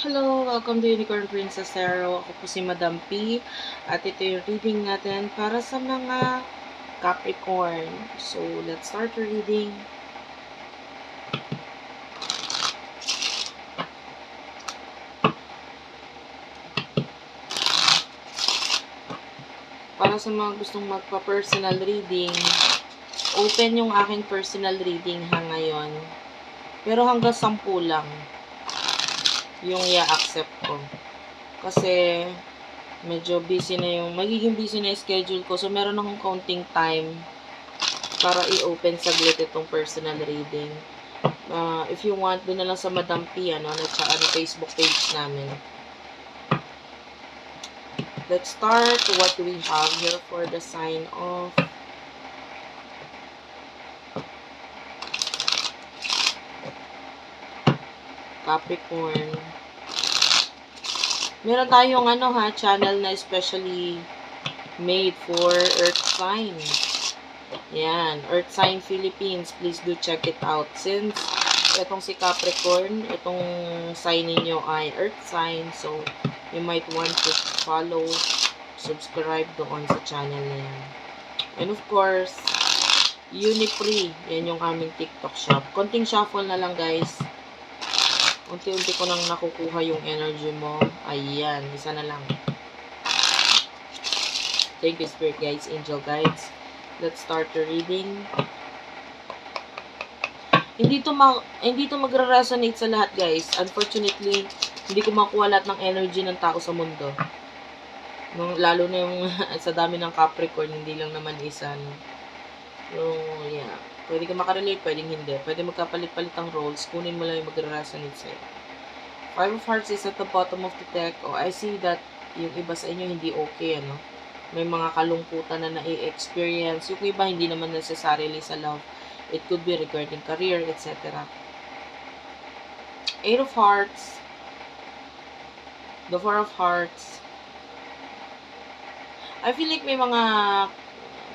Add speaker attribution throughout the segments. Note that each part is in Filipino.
Speaker 1: Hello, welcome to Unicorn Princess Tarot. Ako po si Madam P. At ito yung reading natin para sa mga Capricorn. So, let's start the reading. Para sa mga gustong magpa-personal reading, open yung aking personal reading ha ngayon. Pero hanggang 10 lang yung i-accept ko. Kasi, medyo busy na yung, magiging busy na yung schedule ko. So, meron akong counting time para i-open saglit itong personal reading. Uh, if you want, doon na lang sa Madam P, ano, na sa ano, Facebook page namin. Let's start. What we have here for the sign of Capricorn. Meron tayong ano ha, channel na especially made for Earth sign. Yan, Earth sign Philippines. Please do check it out. Since itong si Capricorn, itong sign ninyo ay Earth sign. So, you might want to follow, subscribe doon sa channel na yan. And of course, Unipre. Yan yung aming TikTok shop. Konting shuffle na lang guys unti-unti ko nang nakukuha yung energy mo. Ayan, isa na lang. Thank you, Spirit Guides, Angel Guides. Let's start the reading. Hindi to, ma hindi to magre-resonate sa lahat, guys. Unfortunately, hindi ko makuha lahat ng energy ng tao sa mundo. Nung, lalo na yung sa dami ng Capricorn, hindi lang naman isa. No? So, yeah. Pwede ka makarelate, pwedeng hindi. Pwede magkapalit-palit ang roles. Kunin mo lang yung magre-resonate sa'yo. Five of Hearts is at the bottom of the deck. Oh, I see that yung iba sa inyo hindi okay, ano? May mga kalungkutan na na-experience. Yung iba hindi naman necessarily sa love. It could be regarding career, etc. Eight of Hearts. The Four of Hearts. I feel like may mga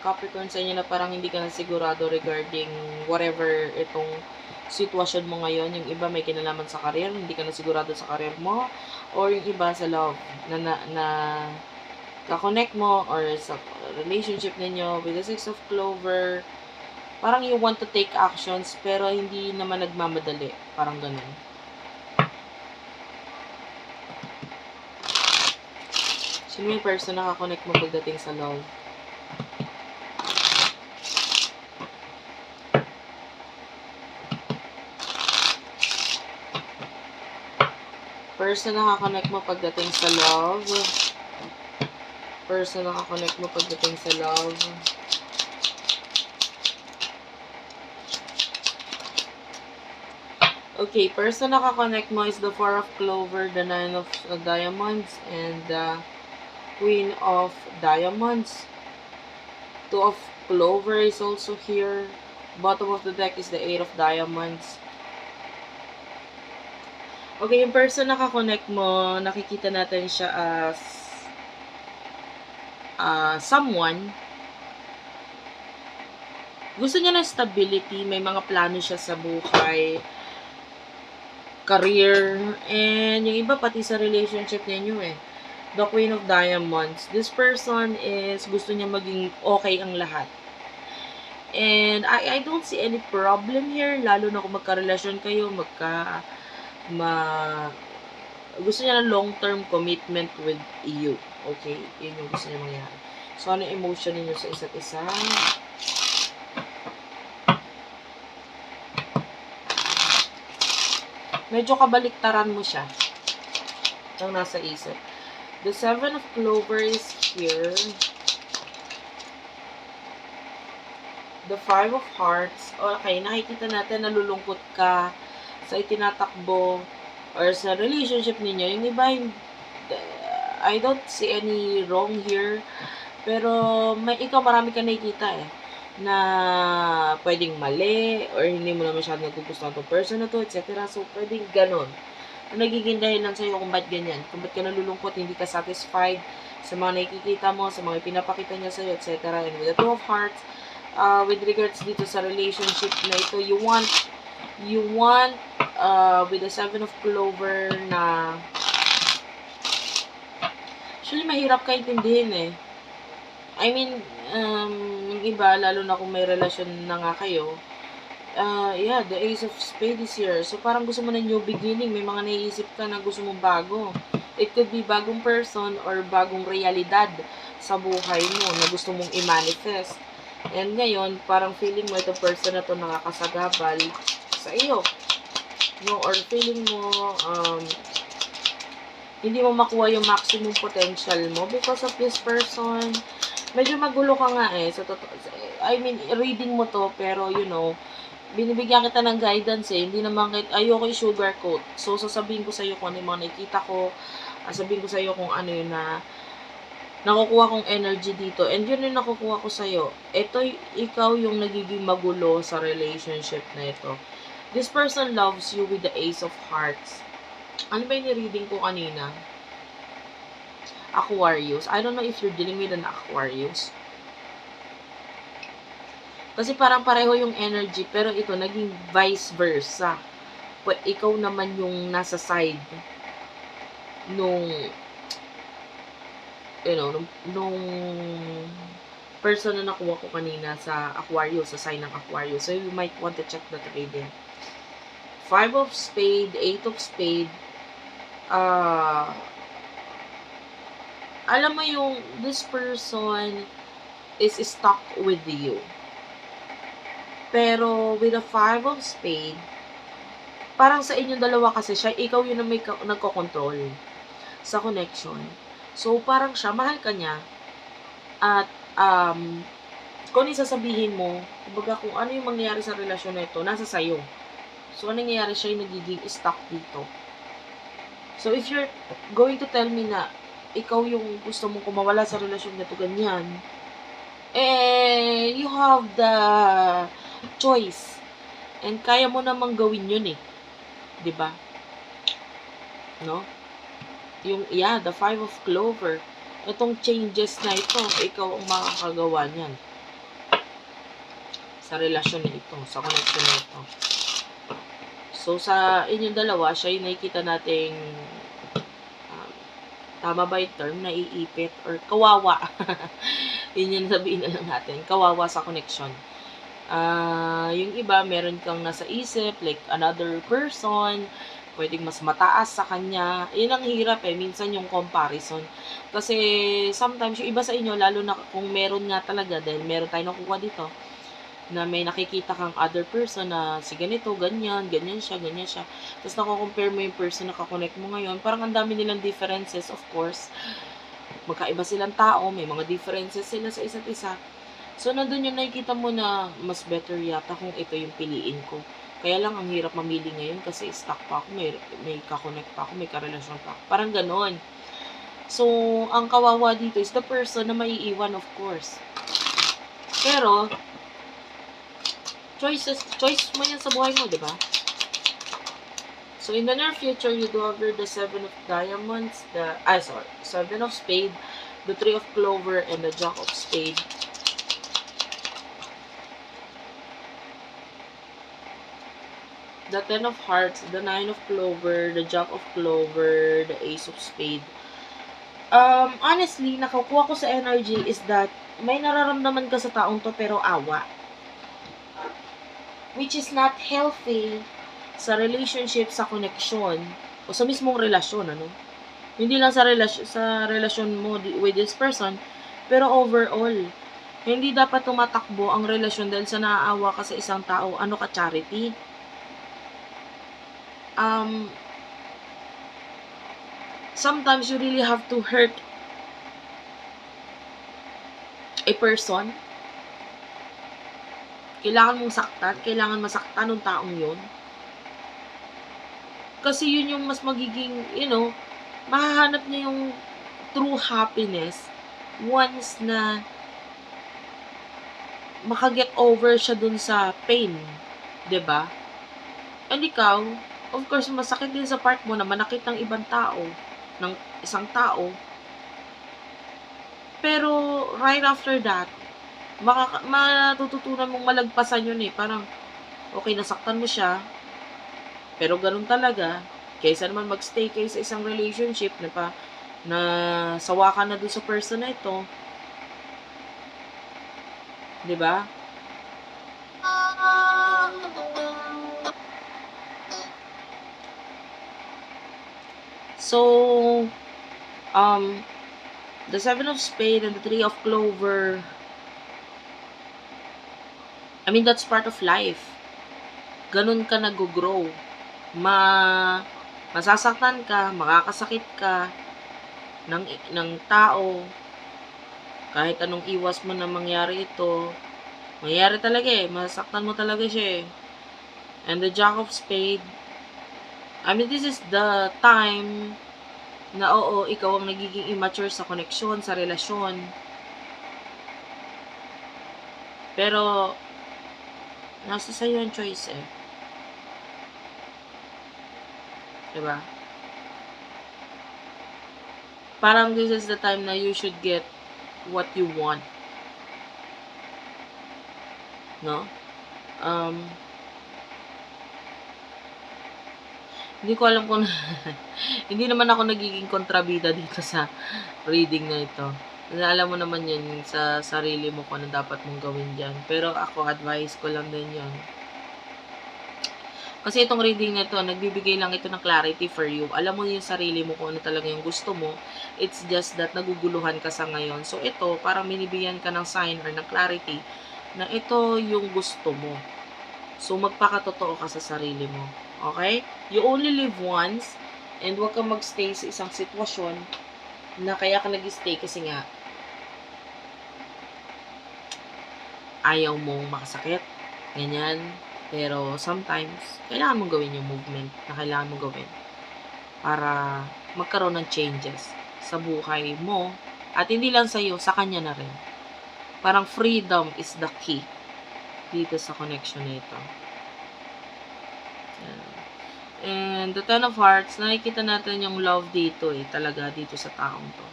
Speaker 1: Capricorn sa inyo na parang hindi ka na sigurado regarding whatever itong sitwasyon mo ngayon. Yung iba may kinalaman sa career, hindi ka na sigurado sa career mo. Or yung iba sa love na, na, na kakonect mo or sa relationship ninyo with the Six of Clover. Parang you want to take actions pero hindi naman nagmamadali. Parang ganun. Sino yung person na kakonect mo pagdating sa love? Person na kakonect mo pagdating sa love. Person na kakonect mo pagdating sa love. Okay, person na kakonect mo is the Four of Clover, the Nine of uh, Diamonds, and the Queen of Diamonds. Two of Clover is also here. Bottom of the deck is the Eight of Diamonds. Okay, yung person na kakonect mo, nakikita natin siya as uh, someone. Gusto niya ng stability, may mga plano siya sa buhay, career, and yung iba pati sa relationship ninyo eh. The Queen of Diamonds. This person is gusto niya maging okay ang lahat. And I, I don't see any problem here, lalo na kung magka-relasyon kayo, magka ma gusto niya ng long-term commitment with you. Okay? Yun yung gusto niya mangyari. So, ano emotion ninyo sa isa't isa? Medyo kabaliktaran mo siya. Ang nasa isip. The Seven of Clover is here. The Five of Hearts. Okay, nakikita natin nalulungkot ka sa itinatakbo or sa relationship ninyo. Yung iba, I don't see any wrong here. Pero may ikaw marami ka nakikita eh na pwedeng mali or hindi mo na masyadong nagugustuhan tong person na to, etc. So, pwedeng ganun. Ang nagiging dahilan sa'yo kung ba't ganyan. Kung ba't ka nalulungkot, hindi ka satisfied sa mga nakikita mo, sa mga pinapakita niya sa'yo, etc. And with the Two of Hearts, uh, with regards dito sa relationship na ito, you want you want uh, with the seven of clover na actually mahirap kaintindihin eh. I mean, um, yung iba, lalo na kung may relasyon na nga kayo, uh, yeah, the ace of spades is here. So, parang gusto mo na new beginning. May mga naiisip ka na gusto mong bago. It could be bagong person or bagong realidad sa buhay mo na gusto mong i-manifest. And ngayon, parang feeling mo ito person na to nakakasagabal sa iyo. No, or feeling mo, um, hindi mo makuha yung maximum potential mo because of this person. Medyo magulo ka nga eh. So, I mean, reading mo to, pero you know, binibigyan kita ng guidance eh. Hindi naman ayoko yung sugarcoat. So, sasabihin ko sa iyo kung ano yung mga nakikita ko. Ah, Sabihin ko sa iyo kung ano yung na nakukuha kong energy dito. And yun yung nakukuha ko sa iyo. Ito, ikaw yung nagiging magulo sa relationship na ito. This person loves you with the ace of hearts. Ano ba yung reading ko kanina? Aquarius. I don't know if you're dealing with an Aquarius. Kasi parang pareho yung energy, pero ito naging vice versa. But ikaw naman yung nasa side nung you know, nung, nung person na nakuha ko kanina sa Aquarius, sa sign ng Aquarius. So, you might want to check that reading. Five of spade, eight of spade, ah, alam mo yung, this person is stuck with you. Pero, with the five of spade, parang sa inyong dalawa kasi siya, ikaw yun na may nagko-control sa connection. So, parang siya, mahal ka niya. At, um, kung ano sasabihin mo, kumbaga kung ano yung mangyayari sa relasyon na ito, nasa sayo. So, ano nangyayari siya yung nagiging stuck dito. So, if you're going to tell me na ikaw yung gusto mong kumawala sa relasyon na ito, ganyan, eh, you have the choice. And kaya mo namang gawin yun eh. ba? No? Yung, yeah, the five of clover. Itong changes na ito, ikaw ang makakagawa niyan. Sa relasyon na ito, sa connection na ito. So, sa inyong dalawa, siya yung nakikita nating um, tama ba yung term, naiipit or kawawa. Yun yung sabihin na lang natin, kawawa sa connection. Ah, yung iba, meron kang nasa isip, like another person, pwedeng mas mataas sa kanya. Yun ang hirap eh, minsan yung comparison. Kasi sometimes yung iba sa inyo, lalo na kung meron nga talaga, dahil meron tayo nakuha dito, na may nakikita kang other person na si ganito, ganyan, ganyan siya, ganyan siya. Tapos nako-compare mo yung person na kakonect mo ngayon. Parang ang dami nilang differences, of course. Magkaiba silang tao, may mga differences sila sa isa't isa. So, nandun yung nakikita mo na mas better yata kung ito yung piliin ko. Kaya lang, ang hirap mamili ngayon kasi stuck pa ako, may, may kakonect pa ako, may karelasyon pa ako. Parang ganon. So, ang kawawa dito is the person na maiiwan, of course. Pero, choices, choice mo yan sa buhay mo, di ba? So, in the near future, you do have the seven of diamonds, the, ah, sorry, seven of spade, the three of clover, and the jack of spade. The ten of hearts, the nine of clover, the jack of clover, the ace of spade. Um, honestly, nakukuha ko sa energy is that may nararamdaman ka sa taong to pero awa. Which is not healthy sa relationship, sa connection, o sa mismong relasyon, ano? Hindi lang sa relasyon, sa relasyon mo with this person, pero overall, hindi dapat tumatakbo ang relasyon dahil sa naaawa ka sa isang tao, ano ka charity um, sometimes you really have to hurt a person. Kailangan mong saktan, kailangan masaktan ng taong yun. Kasi yun yung mas magiging, you know, mahahanap niya yung true happiness once na makaget over siya dun sa pain. ba? And ikaw, of course, masakit din sa part mo na manakit ng ibang tao, ng isang tao. Pero, right after that, makaka- matututunan mong malagpasan yun eh. Parang, okay, nasaktan mo siya, Pero ganun talaga, kaysa naman magstay kayo sa isang relationship na pa, na sawa ka na doon sa person na ito. 'Di ba? So, um, the Seven of Spade and the Three of Clover, I mean, that's part of life. Ganun ka nag-grow. Ma, masasaktan ka, makakasakit ka ng, ng tao, kahit anong iwas mo na mangyari ito, mangyari talaga eh, masaktan mo talaga siya eh. And the Jack of Spade, I mean, this is the time na oo, ikaw ang nagiging immature sa koneksyon, sa relasyon. Pero, nasa sa'yo ang choice eh. Diba? Parang this is the time na you should get what you want. No? Um, hindi ko alam kung hindi naman ako nagiging kontrabida dito sa reading na ito. Alam mo naman yan sa sarili mo kung ano dapat mong gawin dyan. Pero ako, advice ko lang din yon Kasi itong reading na ito, nagbibigay lang ito ng clarity for you. Alam mo yung sarili mo kung ano talaga yung gusto mo. It's just that naguguluhan ka sa ngayon. So ito, parang minibigyan ka ng sign or ng clarity na ito yung gusto mo. So magpakatotoo ka sa sarili mo. Okay? You only live once and huwag kang magstay sa isang sitwasyon na kaya ka nag-stay kasi nga ayaw mong makasakit. Ganyan. Pero sometimes, kailangan mong gawin yung movement na kailangan mong gawin para magkaroon ng changes sa buhay mo at hindi lang sa iyo, sa kanya na rin. Parang freedom is the key dito sa connection na ito. And the Ten of Hearts, nakikita natin yung love dito eh, talaga dito sa taong to.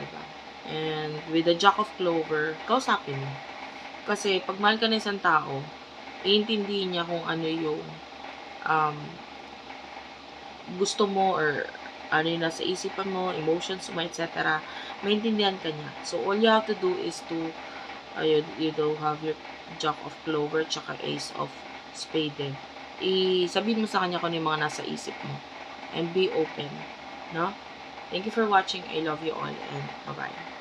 Speaker 1: Diba? And with the Jack of Clover, kausapin mo. Kasi pag mahal ka ng isang tao, iintindihin niya kung ano yung um, gusto mo or ano yung nasa isipan mo, emotions mo, etc. Maintindihan ka niya. So, all you have to do is to ayun, you know, have your Jack of Clover tsaka Ace of Spade eh. I-sabihin mo sa kanya kung ano yung mga nasa isip mo. And be open. No? Thank you for watching. I love you all and bye-bye.